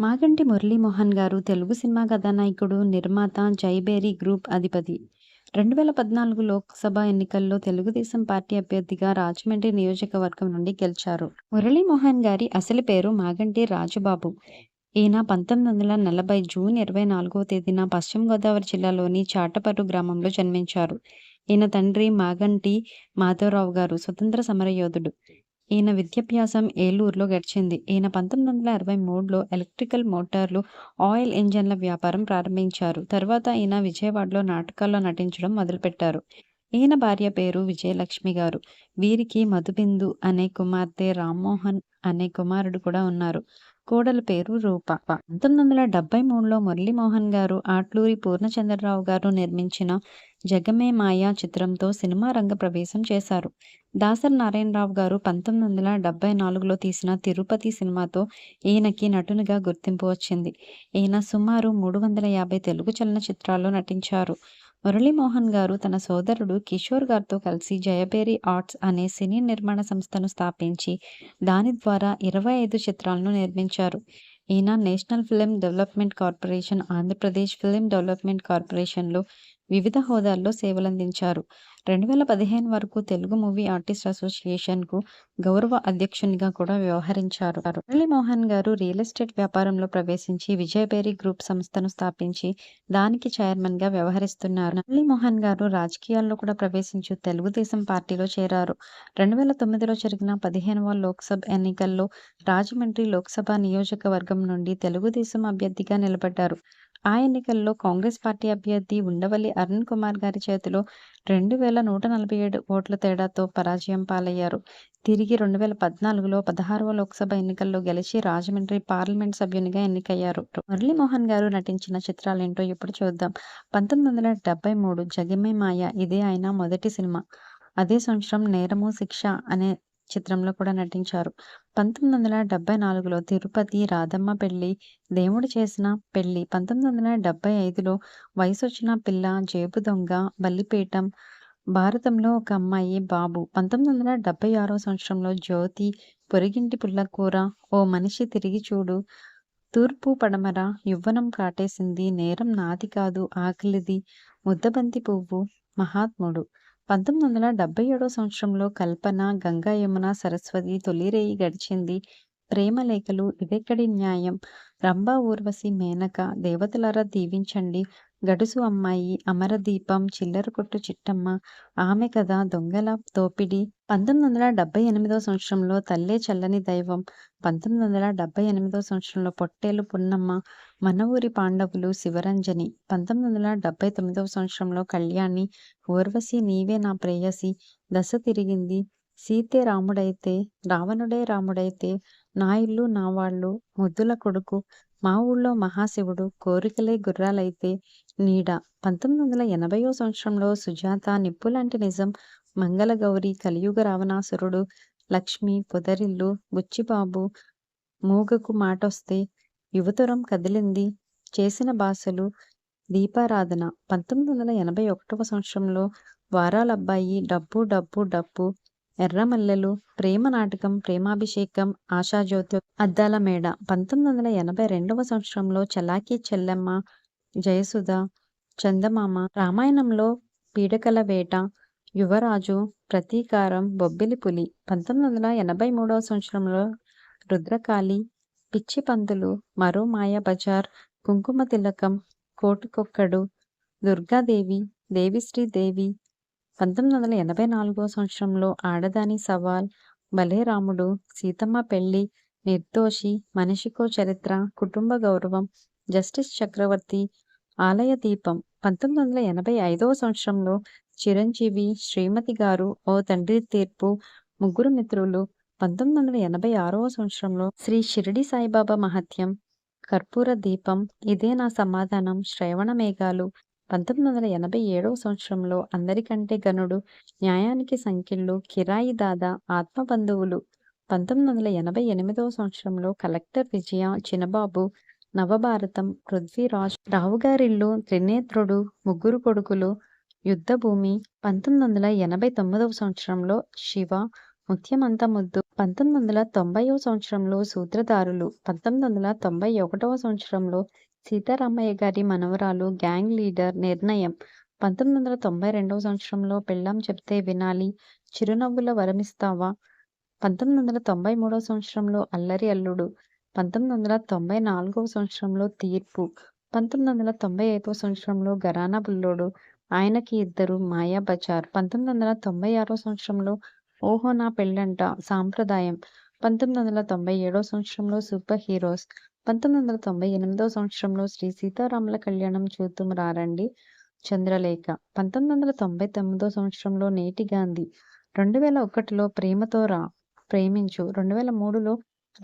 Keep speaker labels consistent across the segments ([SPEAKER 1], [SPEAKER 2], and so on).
[SPEAKER 1] మాగంటి మురళీమోహన్ గారు తెలుగు సినిమా కథానాయకుడు, నిర్మాత, జైబేరీ గ్రూప్ అధిపతి. రెండు వేల పద్నాలుగు లోక్సభ ఎన్నికల్లో తెలుగుదేశం పార్టీ అభ్యర్థిగా రాజమండ్రి నియోజకవర్గం నుండి గెలిచారు. మురళీమోహన్ గారి అసలు పేరు మాగంటి రాజుబాబు. ఈయన పంతొమ్మిది వందల నలభై జూన్ ఇరవై నాలుగో తేదీన పశ్చిమ గోదావరి జిల్లాలోని చాటపర్రు గ్రామంలో జన్మించారు. ఈయన తండ్రి మాగంటి మాధవరావు గారు స్వతంత్ర సమరయోధుడు. ఈయన విద్యాభ్యాసం ఏలూరులో గడిచింది. ఈయన పంతొమ్మిది వందల అరవై మూడులో ఎలక్ట్రికల్ మోటార్లు, ఆయిల్ ఇంజన్ల వ్యాపారం ప్రారంభించారు. తర్వాత ఈయన విజయవాడలో నాటకాల్లో నటించడం మొదలుపెట్టారు. ఈయన భార్య పేరు విజయలక్ష్మి గారు. వీరికి మధుబిందు అనే కుమార్తె, రామ్మోహన్ అనే కుమారుడు కూడా ఉన్నారు. కోడలు పేరు రూప. పంతొమ్మిది వందల డెబ్బై మూడులో మురళీమోహన్ గారు ఆట్లూరి పూర్ణచంద్రరావు గారు నిర్మించిన జగమే మాయా చిత్రంతో సినిమా రంగ ప్రవేశం చేశారు. దాసర్ నారాయణరావు గారు పంతొమ్మిది వందల డెబ్బై నాలుగులో తీసిన తిరుపతి సినిమాతో ఈయనకి నటునిగా గుర్తింపు వచ్చింది. ఈయన సుమారు మూడు వందల యాభై తెలుగు చలనచిత్రాల్లో నటించారు. మురళీమోహన్ గారు తన సోదరుడు కిషోర్ గారితో కలిసి జయబేరి ఆర్ట్స్ అనే సినీ నిర్మాణ సంస్థను స్థాపించి దాని ద్వారా ఇరవై ఐదు చిత్రాలను నిర్మించారు. ఈయన national film development corporation, Andhra Pradesh film development కార్పొరేషన్లో వివిధ హోదాల్లో సేవలందించారు. రెండు వేల పదిహేను వరకు తెలుగు మూవీ ఆర్టిస్ట్ అసోసియేషన్కు గౌరవ అధ్యక్షునిగా కూడా వ్యవహరించారు. మురళీమోహన్ గారు రియల్ ఎస్టేట్ వ్యాపారంలో ప్రవేశించి విజయబేరి గ్రూప్ సంస్థను స్థాపించి దానికి చైర్మన్గా వ్యవహరిస్తున్నారు. మురళీమోహన్ గారు రాజకీయాల్లో కూడా ప్రవేశించి తెలుగుదేశం పార్టీలో చేరారు. రెండు వేల తొమ్మిదిలో జరిగిన పదిహేనవ లోక్సభ ఎన్నికల్లో రాజమండ్రి లోక్సభ నియోజకవర్గం నుండి తెలుగుదేశం అభ్యర్థిగా నిలబడ్డారు. ఆ ఎన్నికల్లో కాంగ్రెస్ పార్టీ అభ్యర్థి ఉండవల్లి అరుణ్ కుమార్ గారి చేతిలో రెండు వేల నూట నలభై ఏడు ఓట్ల తేడాతో పరాజయం పాలయ్యారు. తిరిగి రెండు వేల పద్నాలుగులో పదహారవ లోక్సభ ఎన్నికల్లో గెలిచి రాజమండ్రి పార్లమెంట్ సభ్యునిగా ఎన్నికయ్యారు. మురళీమోహన్ గారు నటించిన చిత్రాలేంటో ఇప్పుడు చూద్దాం. పంతొమ్మిది వందల డెబ్బై మూడు జగమే మాయ ఇదే ఆయన మొదటి సినిమా. అదే సంవత్సరం నేరము శిక్ష అనే చిత్రంలో కూడా నటించారు. పంతొమ్మిది వందల డెబ్బై నాలుగులో తిరుపతి, రాధమ్మ పెళ్ళి, దేవుడు చేసిన పెళ్ళి, పంతొమ్మిది వందల డెబ్బై ఐదులో వయసొచ్చిన పిల్ల, జేబు దొంగ, బల్లిపీఠం, భారతంలో ఒక అమ్మాయి, బాబు, పంతొమ్మిది వందల డెబ్బై ఆరో సంవత్సరంలో జ్యోతి, పొరిగింటి పుల్లకూర, ఓ మనిషి తిరిగి చూడు, తూర్పు పడమర, యువ్వనం కాటేసింది, నేరం నాది కాదు ఆకలిది, ముద్దబంతి పువ్వు, మహాత్ముడు, పంతొమ్మిది వందల డెబ్బై ఏడో సంవత్సరంలో కల్పన, గంగా యమున, సరస్వతి, తొలిరేయి గడిచింది, ప్రేమలేఖలు, ఇదెక్కడి న్యాయం, రంభ ఊర్వశి, మేనక, దేవతలారా దీవించండి, గడుసు అమ్మాయి, అమరదీపం, చిల్లర కొట్టు చిట్టమ్మ, ఆమె కథ, దొంగల దోపిడీ, పంతొమ్మిది వందల డెబ్బై ఎనిమిదో సంవత్సరంలో తల్లే చల్లని దైవం, పంతొమ్మిది వందల డెబ్బై ఎనిమిదో సంవత్సరంలో పొట్టేలు పున్నమ్మ, మన ఊరి పాండవులు, శివరంజని, పంతొమ్మిది వందల డెబ్బై తొమ్మిదవ సంవత్సరంలో కళ్యాణి, ఊర్వశి నీవే నా ప్రేయసి, దశ తిరిగింది, సీతే రాముడైతే, రావణుడే రాముడైతే, నా ఇల్లు నా వాళ్ళు, ముద్దుల కొడుకు, మా ఊళ్ళో మహాశివుడు, కోరికలే గుర్రాలైతే, నీడ, పంతొమ్మిది వందల ఎనభైవ సంవత్సరంలో సుజాత, నిప్పులాంటి నిజం, మంగళగౌరి, కలియుగ రావణాసురుడు, లక్ష్మి, పొదరిల్లు, బుచ్చిబాబు, మూగకు మాటొస్తే, యువతరం కదిలింది, చేసిన భాషలు, దీపారాధన, పంతొమ్మిది వందల ఎనభై ఒకటవ సంవత్సరంలో వారాలబ్బాయి, డబ్బు డబ్బు డబ్బు, ఎర్రమల్లెలు, ప్రేమ నాటకం, ప్రేమాభిషేకం, ఆశాజ్యోతి, అద్దాల మేడ, పంతొమ్మిది వందల ఎనభై రెండవ సంవత్సరంలో చలాకీ చెల్లెమ్మ, జయసుధ, చందమామ, రామాయణంలో పీడకల వేట, యువరాజు, ప్రతీకారం, బొబ్బిలి పులి, పంతొమ్మిది వందల ఎనభై మూడవ సంవత్సరంలో రుద్రకాళి, పిచ్చి పందులు, మరో మాయాబజార్, కుంకుమ తిలకం, కోటికొక్కడు, దుర్గాదేవి, దేవిశ్రీ దేవి, పంతొమ్మిది వందల ఎనభై నాలుగవ సంవత్సరంలో ఆడదాని సవాల్, భలే రాముడు, సీతమ్మ పెళ్ళి, నిర్దోషి, మనిషికో చరిత్ర, కుటుంబ గౌరవం, జస్టిస్ చక్రవర్తి, ఆలయ దీపం, పంతొమ్మిది వందల ఎనభై ఐదవ సంవత్సరంలో చిరంజీవి, శ్రీమతి గారు, ఓ తండ్రి తీర్పు, ముగ్గురు మిత్రులు, పంతొమ్మిది వందల ఎనభై ఆరవ సంవత్సరంలో శ్రీ షిరిడి సాయిబాబా మహత్యం, కర్పూర దీపం, ఇదే నా సమాధానం, శ్రవణ మేఘాలు, పంతొమ్మిది వందల ఎనభై ఏడవ సంవత్సరంలో అందరికంటే గనుడు, న్యాయానికి సంఖ్యలు కిరాయి దాదా, ఆత్మబంధువులు, పంతొమ్మిది వందల ఎనభై ఎనిమిదవ సంవత్సరంలో కలెక్టర్ విజయ, చినబాబు, నవభారతం, పృథ్వీరాజ్, రావుగారిల్లు, త్రినేత్రుడు, ముగ్గురు కొడుకులు, యుద్ధభూమి, పంతొమ్మిది వందల ఎనభై తొమ్మిదవ సంవత్సరంలో శివ, ముత్యమంత ముద్దు పంతొమ్మిది వందల తొంభైవ సంవత్సరంలో సూత్రధారులు పంతొమ్మిది వందల తొంభై ఒకటవ సంవత్సరంలో సీతారామయ్య గారి మనవరాలు గ్యాంగ్ లీడర్ నిర్ణయం పంతొమ్మిది వందల తొంభై రెండవ సంవత్సరంలో పెళ్ళాం చెప్తే వినాలి చిరునవ్వుల వరమిస్తావా? పంతొమ్మిది వందల తొంభై మూడవ సంవత్సరంలో అల్లరి అల్లుడు పంతొమ్మిది వందల తొంభై నాలుగవ సంవత్సరంలో తీర్పు. పంతొమ్మిది వందల తొంభై ఐదవ సంవత్సరంలో గరానా బుల్లోడు ఆయనకి ఇద్దరు మాయా బజార్ పంతొమ్మిది వందల తొంభై ఆరో సంవత్సరంలో ఓహో నా పెళ్ళంట సాంప్రదాయం. పంతొమ్మిది వందల తొంభై ఏడవ సంవత్సరంలో సూపర్ హీరోస్. పంతొమ్మిది వందల తొంభై ఎనిమిదవ సంవత్సరంలో శ్రీ సీతారాముల కళ్యాణం చూద్దాం రారండి. చంద్రలేఖ. పంతొమ్మిది వందల తొంభై తొమ్మిదో సంవత్సరంలో నేటి గాంధీ. రెండు వేల ఒకటిలో ప్రేమతో రా ప్రేమించు. రెండు వేల మూడులో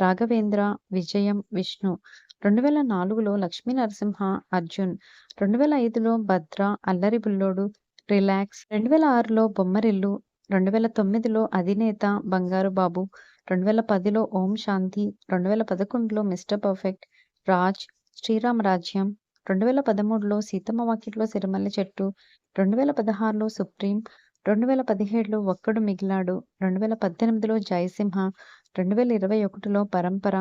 [SPEAKER 1] రాఘవేంద్ర విజయం విష్ణు. రెండు వేల నాలుగులో లక్ష్మీ నరసింహ అర్జున్. రెండు వేల ఐదులో భద్ర అల్లరి బుల్లోడు రిలాక్స్. రెండు వేల ఆరులో బొమ్మరిల్లు. రెండు వేల తొమ్మిదిలో అధినేత బంగారు బాబు. రెండు వేల పదిలో ఓం శాంతి. రెండు వేల పదకొండులో మిస్టర్ పర్ఫెక్ట్. రాజ్. శ్రీరామ రాజ్యం. రెండు వేల పదమూడులో సీతమ్మ వాకిట్లో సిరిమల్లె చెట్టు. రెండు వేల పదహారులో సుప్రీం. రెండు వేల పదిహేడులో ఒక్కడు మిగిలాడు. రెండు వేల పద్దెనిమిదిలో జయసింహ. రెండు వేల ఇరవై ఒకటిలో పరంపర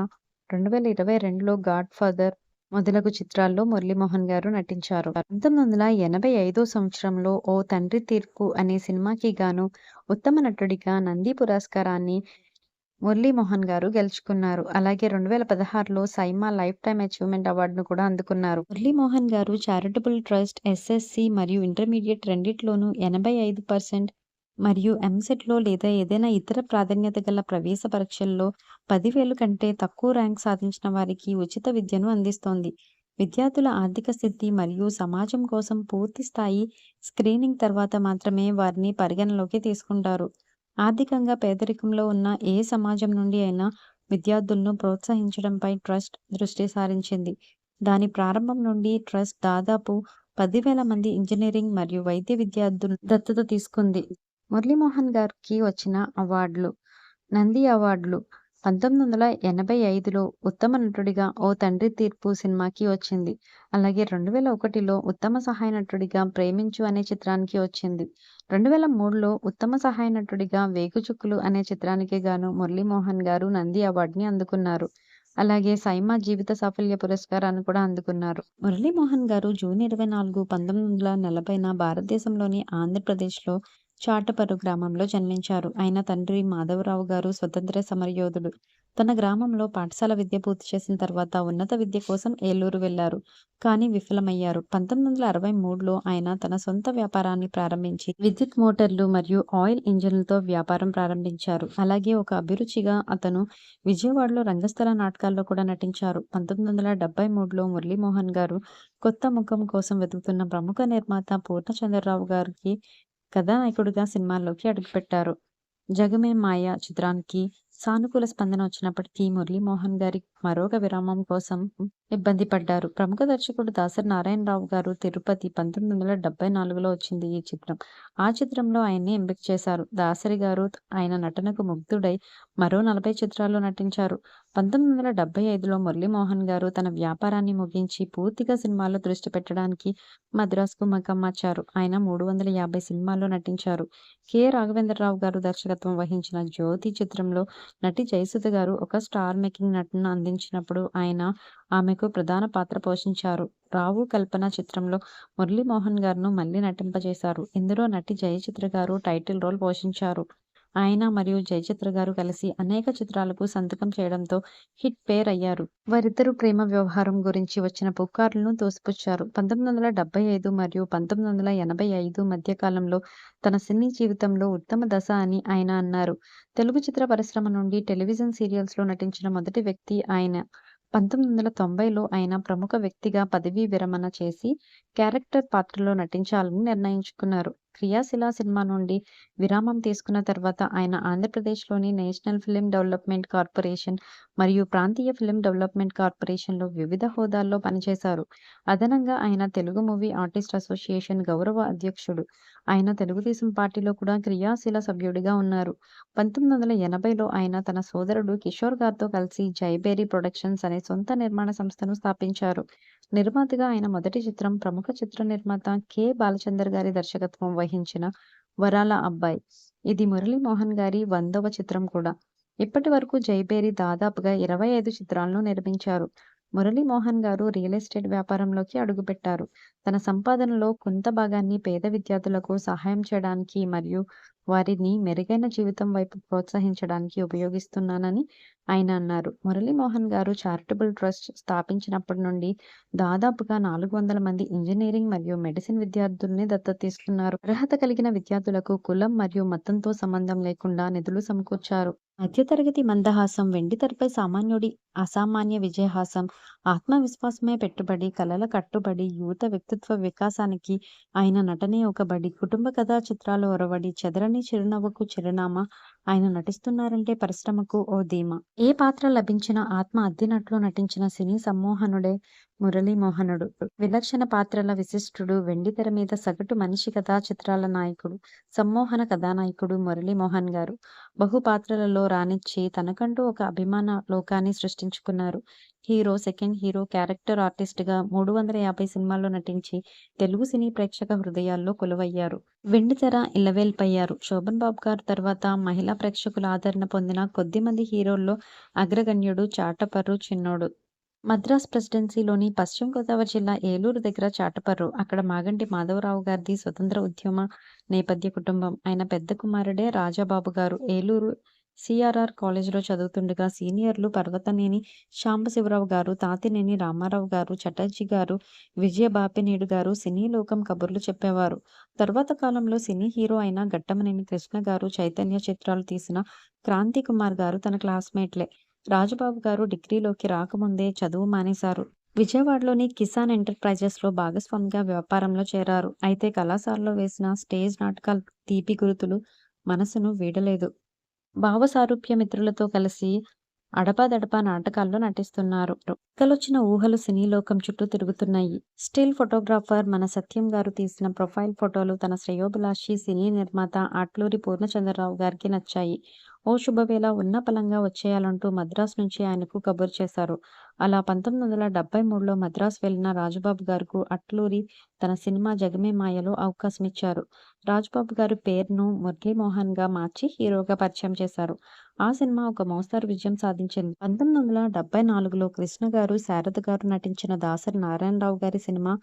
[SPEAKER 1] రెండు వేల ఇరవై రెండులో గాడ్ ఫాదర్ మొదలగు చిత్రాల్లో మురళీమోహన్ గారు నటించారు. పంతొమ్మిది వందల ఎనభై ఐదో సంవత్సరంలో ఓ తండ్రి తీర్పు అనే సినిమాకి గాను ఉత్తమ నటుడిగా నంది పురస్కారాన్ని మురళీమోహన్ గారు గెలుచుకున్నారు. అలాగే రెండు వేల పదహారులో సైమా లైఫ్ టైమ్ అచీవ్మెంట్ అవార్డును కూడా అందుకున్నారు. Muralimohan garu charitable trust SSC మరియు ఇంటర్మీడియట్ రెండిట్లోనూ ఎనభై ఐదు పర్సెంట్ మరియు ఎంసెట్లో లేదా ఏదైనా ఇతర ప్రాధాన్యత గల ప్రవేశ పరీక్షల్లో పదివేలు కంటే తక్కువ ర్యాంక్ సాధించిన వారికి ఉచిత విద్యను అందిస్తోంది. విద్యార్థుల ఆర్థిక స్థితి మరియు సమాజం కోసం పూర్తి స్థాయి స్క్రీనింగ్ తర్వాత మాత్రమే వారిని పరిగణలోకి తీసుకుంటారు. ఆర్థికంగా పేదరికంలో ఉన్న ఏ సమాజం నుండి అయినా విద్యార్థులను ప్రోత్సహించడంపై ట్రస్ట్ దృష్టి సారించింది. దాని ప్రారంభం నుండి ట్రస్ట్ దాదాపు పదివేల మంది ఇంజనీరింగ్ మరియు వైద్య విద్యార్థులను దత్తత తీసుకుంది. మురళీమోహన్ గారికి వచ్చిన అవార్డులు. నంది అవార్డులు. పంతొమ్మిది వందల ఎనభై ఐదులో ఉత్తమ నటుడిగా ఓ తండ్రి తీర్పు సినిమాకి వచ్చింది. అలాగే రెండు వేల ఒకటిలో ఉత్తమ సహాయ నటుడిగా ప్రేమించు అనే చిత్రానికి వచ్చింది. రెండు వేల మూడులో ఉత్తమ సహాయ నటుడిగా వేగుచుక్కులు అనే చిత్రానికి గాను మురళీమోహన్ గారు నంది అవార్డుని అందుకున్నారు. అలాగే సైమా జీవిత సాఫల్య పురస్కారాన్ని కూడా అందుకున్నారు. మురళీమోహన్ గారు జూన్ ఇరవై నాలుగు పంతొమ్మిది వందల నలభైన భారతదేశంలోని ఆంధ్రప్రదేశ్లో చాటపర్రు గ్రామంలో జన్మించారు. ఆయన తండ్రి మాధవరావు గారు స్వతంత్ర సమరయోధుడు. తన గ్రామంలో పాఠశాల విద్య పూర్తి చేసిన తర్వాత ఉన్నత విద్య కోసం ఏలూరు వెళ్ళారు కానీ విఫలమయ్యారు. పంతొమ్మిది వందల అరవై మూడులో ఆయన తన సొంత వ్యాపారాన్ని ప్రారంభించి విద్యుత్ మోటార్లు మరియు ఆయిల్ ఇంజిన్లతో వ్యాపారం ప్రారంభించారు. అలాగే ఒక అభిరుచిగా అతను విజయవాడలో రంగస్థల నాటకాల్లో కూడా నటించారు. పంతొమ్మిది వందల డెబ్బై మూడులో మురళీమోహన్ గారు కొత్త ముఖం కోసం వెతుకుతున్న ప్రముఖ నిర్మాత పూర్ణచంద్రరావు గారికి కథానాయకుడిగా సినిమాల్లోకి అడుగుపెట్టారు. జగమే మాయ చిత్రానికి సానుకూల స్పందన వచ్చినప్పటికీ మురళీమోహన్ గారి మరొక విరామం కోసం ఇబ్బంది పడ్డారు. ప్రముఖ దర్శకుడు దాసరి నారాయణరావు గారు తిరుపతి పంతొమ్మిది వందల డెబ్బై నాలుగులో వచ్చింది ఈ చిత్రం. ఆ చిత్రంలో ఆయన్ని ఎంపిక చేశారు. దాసరి గారు ఆయన నటనకు ముగ్ధుడై మరో నలభై చిత్రాల్లో నటించారు. పంతొమ్మిది వందల డెబ్బై ఐదులో మురళీమోహన్ గారు తన వ్యాపారాన్ని ముగించి పూర్తిగా సినిమాల్లో దృష్టి పెట్టడానికి మద్రాసుకు మకం మార్చారు ఆయన మూడు వందల యాభై సినిమాల్లో నటించారు. కె. రాఘవేంద్రరావు గారు దర్శకత్వం వహించిన జ్యోతి చిత్రంలో నటి జయసుధ గారు ఒక స్టార్ మేకింగ్ నటన అందించినప్పుడు ఆయన ఆమెకు ప్రధాన పాత్ర పోషించారు. రావు కల్పన చిత్రంలో మురళీమోహన్ గారును మళ్ళీ నటింపజేశారు. ఇందులో నటి జయచిత్ర గారు టైటిల్ రోల్ పోషించారు. ఆయన మరియు జయచిత్ర గారు కలిసి అనేక చిత్రాలకు సంతకం చేయడంతో హిట్ పేర్ అయ్యారు. వారిద్దరు ప్రేమ వ్యవహారం గురించి వచ్చిన పుకార్లను తోసిపుచ్చారు. పంతొమ్మిది వందల డెబ్బై ఐదు మరియు పంతొమ్మిది వందల ఎనభై ఐదు మధ్య కాలంలో తన సినీ జీవితంలో ఉత్తమ దశ అని ఆయన అన్నారు. తెలుగు చిత్ర పరిశ్రమ నుండి టెలివిజన్ సీరియల్స్లో నటించిన మొదటి వ్యక్తి ఆయన. పంతొమ్మిది వందల తొంభైలో ఆయన ప్రముఖ వ్యక్తిగా పదవీ విరమణ చేసి క్యారెక్టర్ పాత్రలో నటించాలని నిర్ణయించుకున్నారు. క్రియాశిల సినిమా నుండి విరామం తీసుకున్న తర్వాత ఆయన ఆంధ్రప్రదేశ్లోని నేషనల్ ఫిలిం డెవలప్మెంట్ కార్పొరేషన్ మరియు ప్రాంతీయ ఫిలిం డెవలప్మెంట్ కార్పొరేషన్లో వివిధ హోదాల్లో పనిచేశారు. అదనంగా ఆయన తెలుగు మూవీ ఆర్టిస్ట్ అసోసియేషన్ గౌరవ అధ్యక్షుడు. ఆయన తెలుగుదేశం పార్టీలో కూడా క్రియాశీల సభ్యుడిగా ఉన్నారు. పంతొమ్మిది వందల ఎనభైలో ఆయన తన సోదరుడు కిషోర్ గారితో కలిసి జైబేరీ ప్రొడక్షన్స్ అనే సొంత నిర్మాణ సంస్థను స్థాపించారు. నిర్మాతగా ఆయన మొదటి చిత్రం ప్రముఖ చిత్ర నిర్మాత కె బాలచందర్ గారి దర్శకత్వం వహించిన వరాల అబ్బాయి. ఇది మురళీమోహన్ గారి వందవ చిత్రం కూడా. ఇప్పటి వరకు జైబేరి దాదాపుగా ఇరవై ఐదు చిత్రాలను నిర్మించారు. మురళీమోహన్ గారు రియల్ ఎస్టేట్ వ్యాపారంలోకి అడుగుపెట్టారు. తన సంపాదనలో కొంత భాగాన్ని పేద విద్యార్థులకు సహాయం చేయడానికి మరియు వారిని మెరుగైన జీవితం వైపు ప్రోత్సహించడానికి ఉపయోగిస్తున్నానని ఆయన అన్నారు. మురళీమోహన్ గారు చారిటబుల్ ట్రస్ట్ స్థాపించినప్పటి నుండి దాదాపుగా నాలుగు వందల మంది ఇంజనీరింగ్ మరియు మెడిసిన్ విద్యార్థుల్ని దత్తత తీసుకున్నారు. అర్హత కలిగిన విద్యార్థులకు కులం మరియు మతంతో సంబంధం లేకుండా నిధులు సమకూర్చారు. మధ్యతరగతి మందహాసం, వెండితెరపై సామాన్యుడి అసామాన్య విజయహాసం, ఆత్మవిశ్వాసమే పెట్టుబడి, కలల కట్టుబడి, యువత వ్యక్తిత్వ వికాసానికి ఆయన నటనే ఒక బడి, కుటుంబ కథా చిత్రాలు ఒరవడి, చెదరని చిరునవ్వుకు చిరునామా, ఆయన నటిస్తున్నారంటే పరిశ్రమకు ఓ ధీమా. ఏ పాత్ర లభించినా ఆత్మ అద్దినట్లు నటించిన సినీ సమ్మోహనుడే మురళీమోహనుడు. విలక్షణ పాత్రల విశిష్టుడు, వెండితెర మీద సగటు మనిషి కథా చిత్రాల నాయకుడు, సమ్మోహన కథానాయకుడు మురళీమోహన్ గారు. బహు పాత్రలలో రానిచ్చి తనకంటూ ఒక అభిమాన లోకాన్ని సృష్టించుకున్నారు. హీరో, సెకండ్ హీరో, క్యారెక్టర్ ఆర్టిస్ట్‌గా మూడు వందల యాభై సినిమాల్లో నటించి తెలుగు సినీ ప్రేక్షక హృదయాల్లో కొలువయ్యారు. వెండితెర ఇలవేల్పయ్యారు. శోభన్ బాబు గారు తర్వాత మహిళా ప్రేక్షకుల ఆదరణ పొందిన కొద్దిమంది హీరోల్లో అగ్రగణ్యుడు చాటపర్రు చిన్నోడు. మద్రాస్ ప్రెసిడెన్సీలోని పశ్చిమ గోదావరి జిల్లా ఏలూరు దగ్గర చాటపర్రు. అక్కడ మాగంటి మాధవరావు గారిది స్వతంత్ర ఉద్యమ నేపథ్య కుటుంబం. ఆయన పెద్ద కుమారుడే రాజాబాబు గారు. ఏలూరు సిఆర్ఆర్ కాలేజీలో చదువుతుండగా సీనియర్లు పర్వతనేని సాంబశివరావు గారు, తాతినేని రామారావు గారు, చటర్జీ గారు, విజయ బాపినేడు గారు సినీ లోకం కబుర్లు చెప్పేవారు. తర్వాత కాలంలో సినీ హీరో అయిన గట్టమనేని కృష్ణ గారు, చైతన్య చిత్రాలు తీసిన క్రాంతి కుమార్ గారు తన క్లాస్మేట్లే. రాజబాబు గారు డిగ్రీలోకి రాకముందే చదువు మానేశారు. విజయవాడలోని కిసాన్ ఎంటర్ప్రైజెస్‌లో భాగస్వామిగా వ్యాపారంలో చేరారు. అయితే కళాశాలలో వేసిన స్టేజ్ నాటకాలు తీపి గురుతులు మనసును వీడలేదు. భావసారూప్య మిత్రులతో కలిసి అడపాదడపా నాటకాల్లో నటిస్తున్నారు. రెక్కలొచ్చిన ఊహలు సినీ లోకం చుట్టూ తిరుగుతున్నాయి. స్టిల్ ఫోటోగ్రాఫర్ మన సత్యం గారు తీసిన ప్రొఫైల్ ఫోటోలు తన శ్రేయోభిలాషి సినీ నిర్మాత అట్లూరి పూర్ణచంద్రరావు గారికి నచ్చాయి. ఓ శుభవేళ ఉన్నపళంగా వచ్చేయాలంటూ మద్రాసు నుంచి ఆయనకు కబురు చేశారు. అలా పంతొమ్మిది వందల డెబ్బై మూడులో మద్రాసు వెళ్ళిన రాజుబాబు గారుకు అట్లూరి తన సినిమా 'జగమే మాయ'లో అవకాశం ఇచ్చారు రాజుబాబు గారు పేరును మురళీమోహన్‌గా మార్చి హీరోగా పరిచయం చేశారు. ఆ సినిమా ఒక మోస్తరు విజయం సాధించింది. పంతొమ్మిది వందల డెబ్బై నాలుగులో కృష్ణ గారు, శారద గారు నటించిన దాసరి నారాయణరావు గారి సినిమా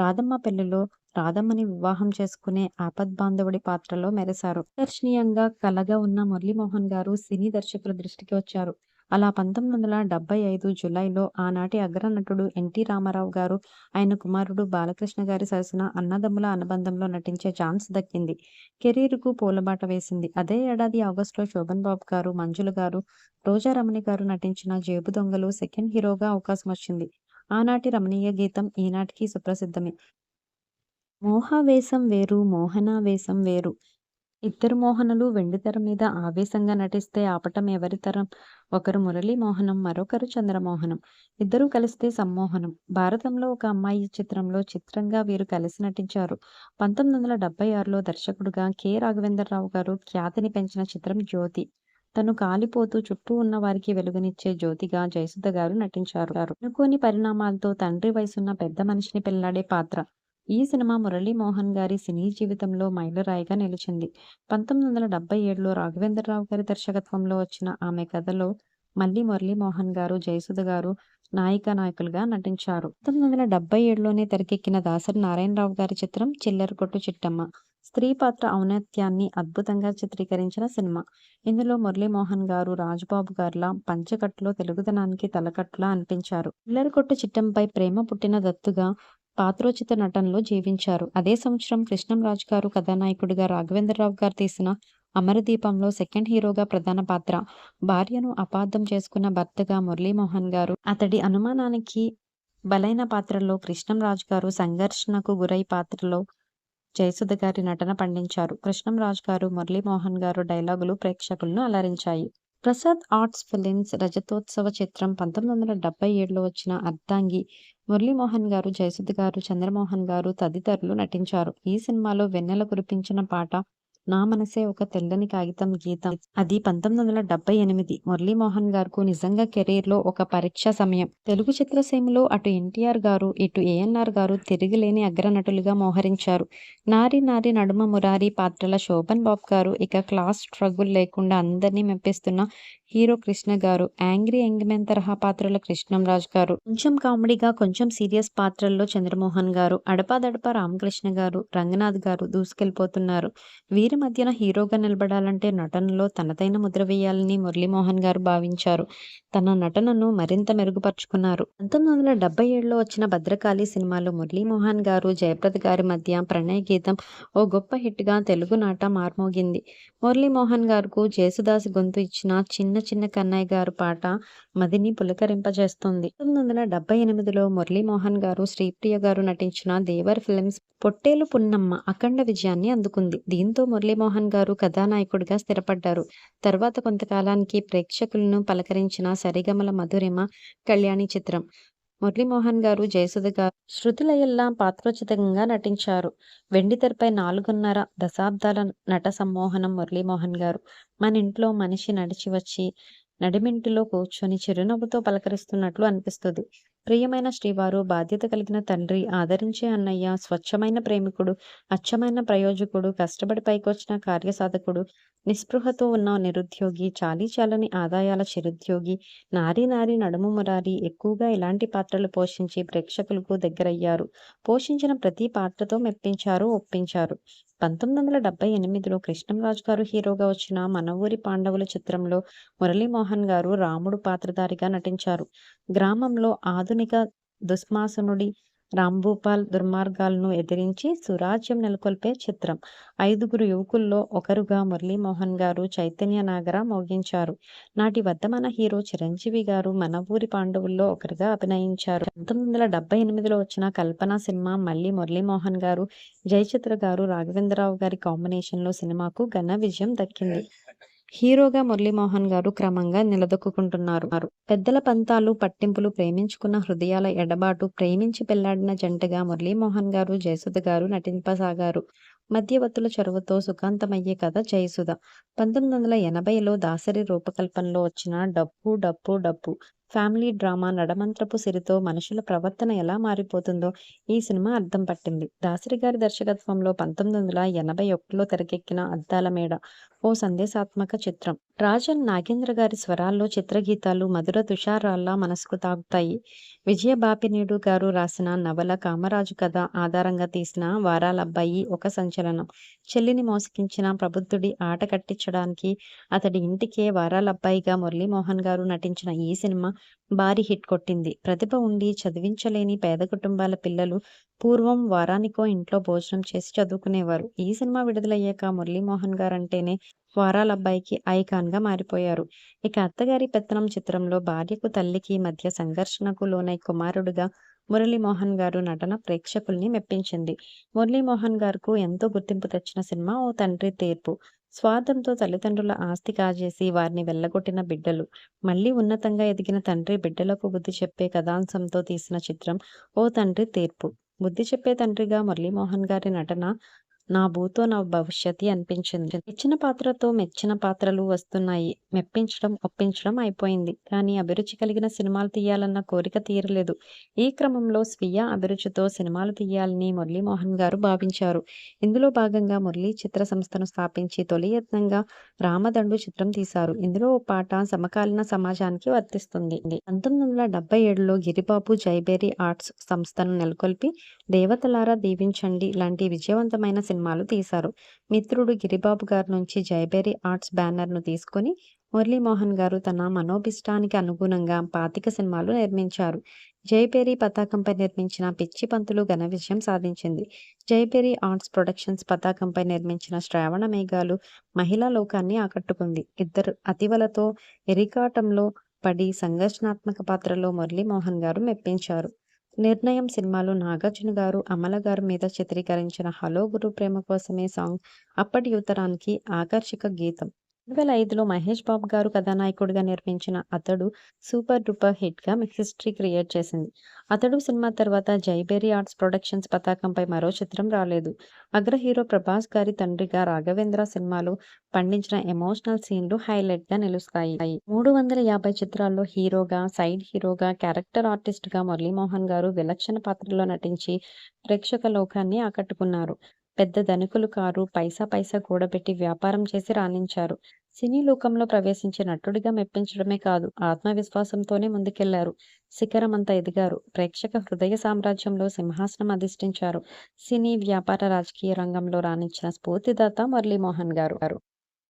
[SPEAKER 1] 'రాధమ్మ పెళ్ళి'లో రాధమ్మని వివాహం చేసుకునే ఆపద్బాంధవుడి పాత్రలో మెరిశారు. దర్శనీయంగా కలగా ఉన్న మురళీమోహన్ గారు సినీ దర్శకుల దృష్టికి వచ్చారు. అలా పంతొమ్మిది వందల డెబ్బై ఐదు జులైలో ఆనాటి అగ్రనటుడు ఎన్టీ రామారావు గారు, ఆయన కుమారుడు బాలకృష్ణ గారి సరసన అన్నదమ్ముల అనుబంధంలో నటించే ఛాన్స్ దక్కింది. కెరీర్‌కు పూలబాట వేసింది. అదే ఏడాది ఆగస్టులో శోభన్ బాబు గారు, మంజుల గారు, రోజా రమణి గారు నటించిన 'జేబు దొంగలు సెకండ్ హీరోగా అవకాశం వచ్చింది ఆనాటి రమణీయ గీతం ఈనాటికి సుప్రసిద్ధమే. మోహావేశం వేరు మోహనావేశం వేరు ఇద్దరు మోహనులు వెండితెర మీద ఆవేశంగా నటిస్తే ఆపటం ఎవరి తరం? ఒకరు మురళీమోహనం, మరొకరు చంద్రమోహనం. ఇద్దరూ కలిస్తే సమ్మోహనం. 'భారతంలో ఒక అమ్మాయి' చిత్రంలో చిత్రంగా వీరు కలిసి నటించారు. పంతొమ్మిది వందల డెబ్బై ఆరులో దర్శకుడుగా కె. రాఘవేంద్రరావు గారు ఖ్యాతిని పెంచిన చిత్రం 'జ్యోతి'. తను కాలిపోతూ చుట్టూ ఉన్న వారికి వెలుగునిచ్చే జ్యోతిగా జయసుధ గారు నటించారు. అనుకోని పరిణామాలతో తండ్రి వయసున్న పెద్ద మనిషిని పెళ్ళాడే పాత్ర. ఈ సినిమా మురళీమోహన్ గారి సినీ జీవితంలో మైలురాయిగా నిలిచింది. పంతొమ్మిది వందల డెబ్బై ఏడులో రాఘవేంద్రరావు గారి దర్శకత్వంలో వచ్చిన ఆమె కథలో మళ్ళీ మురళీమోహన్ గారు, జయసుధ గారు నాయిక నాయకులుగా నటించారు. పంతొమ్మిది వందల డెబ్బై ఏడులోనే తెరకెక్కిన దాసరి నారాయణరావు గారి చిత్రం 'చిల్లర కొట్టు చిట్టమ్మ'. స్త్రీ పాత్ర ఔన్నత్యాన్ని అద్భుతంగా చిత్రీకరించిన సినిమా. ఇందులో మురళీమోహన్ గారు రాజబాబు గారుల పంచకట్లో తెలుగుదనానికి తలకట్లా అనిపించారు. 'చిల్లర కొట్టు ప్రేమ పుట్టిన దత్తుగా పాత్రోచిత నటనలో జీవించారు. అదే సంవత్సరం కృష్ణంరాజు గారు కథానాయకుడిగా రాఘవేంద్రరావు గారు తీసిన 'అమరదీపం'లో సెకండ్ హీరోగా ప్రధాన పాత్ర. భార్యను అపార్థం చేసుకున్న భర్తగా మురళీమోహన్ గారు, అతడి అనుమానానికి బలైన పాత్రలో కృష్ణంరాజు గారు, సంఘర్షణకు గురై పాత్రలో జయసుధ గారి నటన పండించారు. కృష్ణంరాజు గారు, మురళీమోహన్ గారు డైలాగులు ప్రేక్షకులను అలరించాయి. ప్రసాద్ ఆర్ట్స్ ఫిలిమ్స్ రజతోత్సవ చిత్రం పంతొమ్మిది వందల డెబ్బై ఏడులో వచ్చిన 'అర్ధాంగి'. మురళీమోహన్ గారు, జయసుధ గారు, చంద్రమోహన్ గారు తదితరులు నటించారు. ఈ సినిమాలో వెన్నెల కురిపించిన పాట నా మనసే ఒక తెల్లని కాగితం గీతం. అది పంతొమ్మిది వందల డెబ్బై ఎనిమిది మురళీమోహన్ గారు నిజంగా కెరీర్లో ఒక పరీక్ష సమయం. తెలుగు చిత్రసీమలో అటు ఎన్టీఆర్ గారు ఇటు ఏఎన్ఆర్ గారు తిరిగిలేని అగ్రనటులుగా మోహరించారు. నారి నారి నడుమ మురారి పాత్రల శోభన్ బాబు గారు ఇక క్లాస్ స్ట్రగుల్ లేకుండా అందరినీ మెప్పిస్తున్న హీరో కృష్ణ గారు యాంగ్రీ యంగ్మెన్ తరహా పాత్రల కృష్ణంరాజు గారు కొంచెం కామెడీగా కొంచెం సీరియస్ పాత్రల్లో చంద్రమోహన్ గారు అడపాదడప రామకృష్ణ గారు రంగనాథ్ గారు దూసుకెళ్ళిపోతున్నారు వీరి మధ్యన హీరోగా నిలబడాలంటే నటనలో తనదైన ముద్ర వేయాలని మురళీమోహన్ గారు భావించారు. తన నటనను మరింత మెరుగుపరుచుకున్నారు. పంతొమ్మిది వందల డెబ్బై ఏడులో వచ్చిన భద్రకాళి సినిమాలో మురళీమోహన్ గారు జయప్రద గారి మధ్య ప్రణయ గీతం ఓ గొప్ప హిట్గా తెలుగు నాట మార్మోగింది. మురళీమోహన్ గారుకు జేసుదాస్ గొంతు ఇచ్చిన చిన్న చిన్న కన్నయ్య గారు పాట మదిని పులకరింపజేస్తుంది. పంతొమ్మిది వందల డెబ్బై ఎనిమిదిలో మురళీమోహన్ గారు శ్రీప్రియ గారు నటించిన దేవర్ ఫిలిమ్స్ పొట్టేలు పున్నమ్మ అఖండ విజయాన్ని అందుకుంది. దీంతో మురళీమోహన్ గారు కథానాయకుడిగా స్థిరపడ్డారు. తర్వాత కొంతకాలానికి ప్రేక్షకులను పలకరించిన సరిగమల మధురిమ కళ్యాణి చిత్రం మురళీమోహన్ గారు జయసుధ గారు శృతులయల్లా పాత్రోచితంగా నటించారు. వెండితెరపై నాలుగున్నర దశాబ్దాల నట సమ్మోహనం మురళీమోహన్ గారు. మన ఇంట్లో మనిషి నడిచి వచ్చి నడిమింటిలో కూర్చొని చిరునవ్వుతో పలకరిస్తున్నట్లు అనిపిస్తుంది. ప్రియమైన శ్రీవారు బాధ్యత కలిగిన తండ్రి ఆదరించే అన్నయ్య స్వచ్ఛమైన ప్రేమికుడు అచ్చమైన ప్రయోజకుడు కష్టపడి పైకొచ్చిన కార్యసాధకుడు నిస్పృహతో ఉన్న నిరుద్యోగి చాలీ చాలని ఆదాయాల చిరుద్యోగి నారీ నారీ నడుము మురారి ఎక్కువగా ఇలాంటి పాత్రలు పోషించి ప్రేక్షకులకు దగ్గరయ్యారు. పోషించిన ప్రతి పాత్రతో మెప్పించారు ఒప్పించారు. పంతొమ్మిది వందల డెబ్బై ఎనిమిదిలో కృష్ణంరాజు గారు హీరోగా వచ్చిన మన ఊరి పాండవుల చిత్రంలో మురళీమోహన్ గారు రాముడు పాత్రధారిగా నటించారు. గ్రామంలో ఆధునిక దుస్మాసనుడి రాంభూపాల్ దుర్మార్గాలను ఎదిరించి సురాజ్యం నెలకొల్పే చిత్రం. ఐదుగురు యువకుల్లో ఒకరుగా మురళీమోహన్ గారు చైతన్య నాగర మోగించారు. నాటి వద్ద మన హీరో చిరంజీవి గారు మన ఊరి పాండవుల్లో ఒకరుగా అభినయించారు. పంతొమ్మిది వందల డెబ్బై ఎనిమిదిలో వచ్చిన కల్పన సినిమా మళ్ళీ మురళీమోహన్ గారు జయచిత్ర గారు రాఘవేంద్రరావు గారి కాంబినేషన్లో సినిమాకు ఘన విజయం దక్కింది. హీరోగా మురళీమోహన్ గారు క్రమంగా నిలదొక్కుంటున్నారు పెద్దల పంతాలు పట్టింపులు ప్రేమించుకున్న హృదయాల ఎడబాటు ప్రేమించి పెళ్ళాడిన జంటగా మురళీమోహన్ గారు జయసుధ గారు నటింపసాగారు. మధ్యవర్తుల చొరవతో సుఖాంతమయ్యే కథ జయసుధ. పంతొమ్మిది వందల ఎనభైలో దాసరి రూపకల్పనలో వచ్చిన డప్పు డప్పు డప్పు ఫ్యామిలీ డ్రామా నడమంత్రపు సిరితో మనుషుల ప్రవర్తన ఎలా మారిపోతుందో ఈ సినిమా అర్థం పట్టింది. దాసరి గారి దర్శకత్వంలో పంతొమ్మిది వందల ఎనభై ఒకటిలో తెరకెక్కిన అద్దాల మేడ ఓ సందేశాత్మక చిత్రం. రాజన్ నాగేంద్ర గారి స్వరాల్లో చిత్రగీతాలు మధుర తుషారాల్లా మనసుకు తాగుతాయి విజయ బాపినీడు గారు రాసిన నవల కామరాజు కథ ఆధారంగా తీసిన వారాలబ్బాయి ఒక సంచలనం. చెల్లిని మోసగించిన ప్రబుద్ధుడి ఆట కట్టించడానికి అతడి ఇంటికే వారాలబ్బాయిగా మురళీమోహన్ గారు నటించిన ఈ సినిమా భారీ హిట్ కొట్టింది. ప్రతిభ ఉండి చదివించలేని పేద కుటుంబాల పిల్లలు పూర్వం వారానికో ఇంట్లో భోజనం చేసి చదువుకునేవారు. ఈ సినిమా విడుదలయ్యాక మురళీమోహన్ గారు అంటేనే వారాల అబ్బాయికి ఐకాన్గా మారిపోయారు. ఇక అత్తగారి పెత్తనం చిత్రంలో భార్యకు తల్లికి మధ్య సంఘర్షణకు లోనై కుమారుడుగా మురళీమోహన్ గారు నటన ప్రేక్షకుల్ని మెప్పించింది. మురళీమోహన్ గారుకు ఎంతో గుర్తింపు తెచ్చిన సినిమా ఓ తండ్రి తీర్పు. స్వార్థంతో తల్లిదండ్రుల ఆస్తి కాజేసి వారిని వెళ్ళగొట్టిన బిడ్డలు మళ్ళీ ఉన్నతంగా ఎదిగిన తండ్రి బిడ్డలకు బుద్ధి చెప్పే కథాంశంతో తీసిన చిత్రం ఓ తండ్రి తీర్పు. బుద్ధి చెప్పే తండ్రిగా మురళీమోహన్ గారి నటన నా భూతో నా భవిష్యత్తి అనిపించింది. ఇచ్చిన పాత్రతో మెచ్చిన పాత్రలు వస్తున్నాయి. మెప్పించడం ఒప్పించడం అయిపోయింది. కానీ అభిరుచి కలిగిన సినిమాలు తీయాలన్న కోరిక తీరలేదు. ఈ క్రమంలో స్వీయ అభిరుచితో సినిమాలు తీయాలని మురళీమోహన్ గారు భావించారు. ఇందులో భాగంగా మురళీ చిత్ర సంస్థను స్థాపించి తొలి యత్నంగా రామదండు చిత్రం తీశారు. ఇందులో ఓ పాట సమకాలీన సమాజానికి వర్తిస్తుంది. పంతొమ్మిది వందల డెబ్బై ఏడులో గిరిబాబు జైబేరి ఆర్ట్స్ సంస్థను నెలకొల్పి దేవతలారా దీవించండి లాంటి విజయవంతమైన సినిమాలు తీశారు. మిత్రుడు గిరిబాబు గారి నుంచి జైబేరి ఆర్ట్స్ బ్యానర్ను తీసుకొని మురళీమోహన్ గారు తన మనోభిష్టానికి అనుగుణంగా పాతిక సినిమాలు నిర్మించారు. జైపేరి పతాకంపై నిర్మించిన పిచ్చి పంతులు ఘన విజయం సాధించింది. జైపేరి ఆర్ట్స్ ప్రొడక్షన్స్ పతాకంపై నిర్మించిన శ్రావణ మేఘాలు మహిళా లోకాన్ని ఆకట్టుకుంది. ఇద్దరు అతివలతో ఎరికాటంలో పడి సంఘర్షణాత్మక పాత్రలో మురళీమోహన్ గారు మెప్పించారు. నిర్ణయం సినిమాలో నాగార్జున గారు అమల గారు మీద చిత్రీకరించిన హలో గురు ప్రేమ కోసమే సాంగ్ అప్పటి యువతరానికి ఆకర్షక గీతం. 2005లో మహేష్ బాబు గారు కథానాయకుడిగా నిర్మించిన 'అతడు' సూపర్ డూపర్ హిట్‌గా హిస్టరీ క్రియేట్ చేసింది. 'అతడు' సినిమా తర్వాత జైబెర్రీ ఆర్ట్స్ ప్రొడక్షన్స్ పతాకంపై మరో చిత్రం రాలేదు. అగ్ర హీరో ప్రభాస్ గారి తండ్రిగా 'రాఘవేంద్ర' సినిమాలో పండించిన ఎమోషనల్ సీన్లు హైలైట్‌గా నిలుస్తాయి. మూడు వందల యాభై చిత్రాల్లో హీరోగా, సైడ్ హీరోగా, క్యారెక్టర్ ఆర్టిస్ట్‌గా మురళీమోహన్ గారు విలక్షణ పాత్రల్లో నటించి ప్రేక్షక లోకాన్ని ఆకట్టుకున్నారు. పెద్ద ధనికులు కారు, పైసా పైసా కూడబెట్టి వ్యాపారం చేసి రాణించారు. సినీ లోకంలో ప్రవేశించి నటుడిగా మెప్పించడమే కాదు ఆత్మవిశ్వాసంతోనే ముందుకెళ్ళారు. శిఖరమంతా ఎదిగారు. ప్రేక్షక హృదయ సామ్రాజ్యంలో సింహాసనం అధిష్ఠించారు. సినీ, వ్యాపార, రాజకీయ రంగంలో రాణించిన స్ఫూర్తిదాత మురళీమోహన్ గారు.